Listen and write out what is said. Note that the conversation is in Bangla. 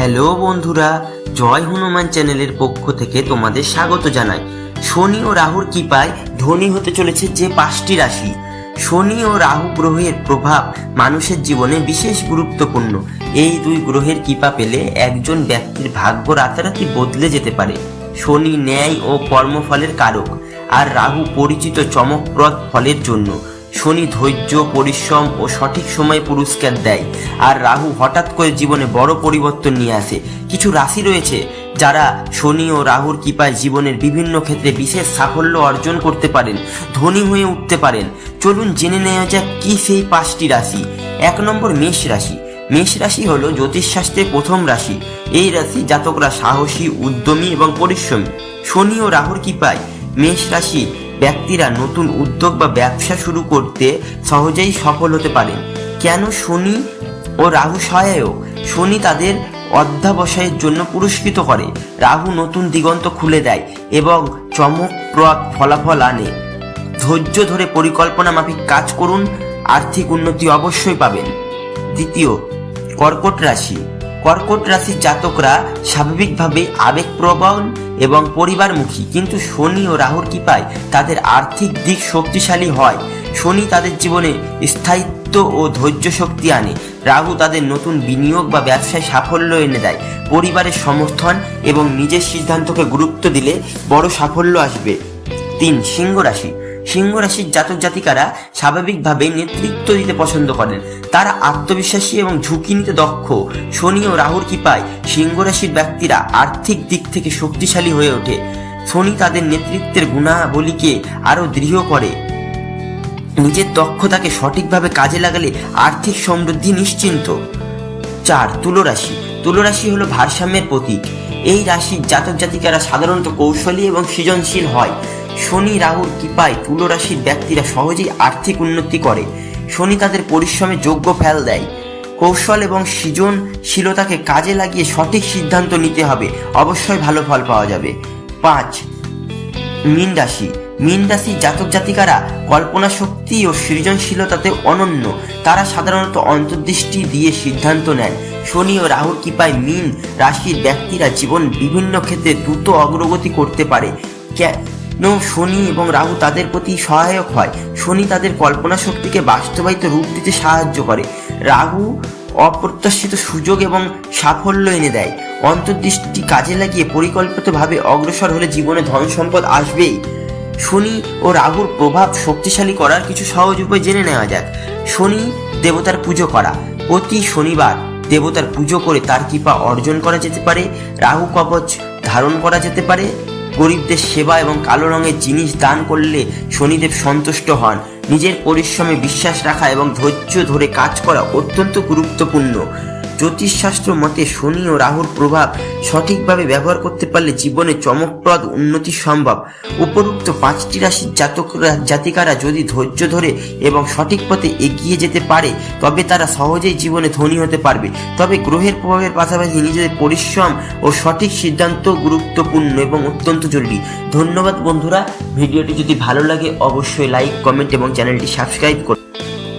হ্যালো বন্ধুরা, জয় হনুমান চ্যানেলের পক্ষ থেকে তোমাদের স্বাগত জানাই। শনি ও রাহুর কৃপায় ধনী হতে চলেছে যে পাঁচটি রাশি। শনি ও রাহু গ্রহের প্রভাব মানুষের জীবনে বিশেষ গুরুত্বপূর্ণ। এই দুই গ্রহের কৃপা পেলে একজন ব্যক্তির ভাগ্য রাতারাতি বদলে যেতে পারে। শনি ন্যায় ও কর্মফলের কারক। আর রাহু পরিচিত চমকপ্রদ ফলের জন্য। শনি ধৈর্য, পরিশ্রম ও সঠিক সময়ে পুরস্কার দেয়। আর রাহু হঠাৎ করে জীবনে বড় পরিবর্তন নিয়ে আসে। কিছু রাশি রয়েছে যারা শনি ও রাহুর কৃপায় জীবনের বিভিন্ন ক্ষেত্রে বিশেষ সাফল্য অর্জন করতে পারেন, ধনী হয়ে উঠতে পারেন। চলুন জেনে নেওয়া যাক কি সেই পাঁচটি রাশি। এক নম্বর মেষ রাশি। মেষ রাশি হলো জ্যোতিষশাস্ত্রের প্রথম রাশি। এই রাশি জাতকরা সাহসী, উদ্যমী এবং পরিশ্রমী। শনি ও রাহুর কৃপায় মেষ রাশি ব্যক্তিরা নতুন উদ্যোগ বা ব্যবসা শুরু করতে সহজেই সফল হতে পারেন কেন শনি ও রাহু সহায়ক শনি তাদের অধ্যাবসায়ের জন্য পুরস্কৃত করে। রাহু নতুন দিগন্ত খুলে দেয় এবং চমকপ্রদ ফলাফল আনে। ধৈর্য ধরে পরিকল্পনা মাফিক কাজ করুন, আর্থিক উন্নতি অবশ্যই পাবেন। দ্বিতীয়, কর্কট রাশি। কর্কট রাশির জাতকরা স্বাভাবিকভাবে আবেগপ্রবণ এবং পরিবারমুখী। কিন্তু শনি ও রাহুর কৃপায় তাদের আর্থিক দিক শক্তিশালী হয়। শনি তাদের জীবনে স্থায়িত্ব ও ধৈর্য শক্তি আনে। রাহু তাদের নতুন বিনিয়োগ বা ব্যবসায় সাফল্য এনে দেয়। পরিবারের সমর্থন এবং নিজের সিদ্ধান্তকে গুরুত্ব দিলে বড় সাফল্য আসবে। তিন, সিংহ রাশি। সিংহ রাশির জাতক জাতিকারা স্বাভাবিকভাবে নেতৃত্ব দিতে পছন্দ করেন। তারা আত্মবিশ্বাসী এবং ঝুঁকি নিতে দক্ষ। শনি ও রাহুর কৃপায় সিংহ রাশির ব্যক্তিরা আর্থিক দিক থেকে শক্তিশালী হয়ে ওঠে। শনি তাদের নেতৃত্বের গুণাবলীকে আরও দৃঢ় করে। নিজের দক্ষতাকে সঠিকভাবে কাজে লাগালে আর্থিক সমৃদ্ধি নিশ্চিন্ত। চার তুলো রাশি তুলো হলো ভারসাম্যের প্রতীক। এই রাশির জাতক জাতিকারা সাধারণত কৌশলী এবং সৃজনশীল হয়। শনি, রাহুর কৃপায় তুলো রাশির ব্যক্তিরা সহজেই আর্থিক উন্নতি করে। শনি তাদের পরিশ্রমে যোগ্য ফল দেয়। কৌশল এবং সৃজনশীলতাকে কাজে লাগিয়ে সঠিক সিদ্ধান্ত নিতে হবে। অবশ্যই ভালো ফল পাওয়া যাবে। পাঁচ, মীন রাশি। মীন রাশির জাতক জাতিকারা কল্পনা শক্তি ও সৃজনশীলতাতে অনন্য। তারা সাধারণত অন্তর্দৃষ্টি দিয়ে সিদ্ধান্ত নেন। শনি ও রাহুর কৃপায় মীন রাশির ব্যক্তিরা জীবন বিভিন্ন ক্ষেত্রে দ্রুত অগ্রগতি করতে পারে। শনি এবং রাহু তাদের প্রতি সহায়ক হয়। শনি তাদের কল্পনা শক্তিকে বাস্তবায়িত রূপ দিতে সাহায্য করে। রাহু অপ্রত্যাশিত সুযোগ এবং সাফল্য এনে দেয়। অন্তর্দৃষ্টি কাজে লাগিয়ে পরিকল্পিতভাবে অগ্রসর হলে জীবনে ধন সম্পদ আসবেই। শনি ও রাহুর প্রভাব শক্তিশালী করার কিছু সহজ উপায় জেনে নেওয়া যাক। শনি দেবতার পুজো করা। প্রতি শনিবার দেবতার পুজো করে তার কৃপা অর্জন করা যেতে পারে। রাহু কবচ ধারণ করা যেতে পারে। গরিবদের সেবা এবং কালো রঙের জিনিস দান করলে শনিদেব সন্তুষ্ট হন। নিজের পরিশ্রমে বিশ্বাস রাখা এবং ধৈর্য ধরে কাজ করা অত্যন্ত গুরুত্বপূর্ণ। জ্যোতিষশাস্ত্র মতে শনি ও রাহুর প্রভাব সঠিকভাবে ব্যবহার করতে পারলে জীবনে চমকপ্রদ উন্নতি সম্ভব। উপরুক্ত পাঁচটি রাশির জাতকরা, জাতিকারা যদি ধৈর্য ধরে এবং সঠিক পথে এগিয়ে যেতে পারে, তবে তারা সহজেই জীবনে ধনী হতে পারবে। তবে গ্রহের প্রভাবের পাশাপাশি নিজেদের পরিশ্রম ও সঠিক সিদ্ধান্ত গুরুত্বপূর্ণ এবং অত্যন্ত জরুরি। ধন্যবাদ বন্ধুরা। ভিডিওটি যদি ভালো লাগে, অবশ্যই লাইক, কমেন্ট এবং চ্যানেলটি সাবস্ক্রাইব করুন।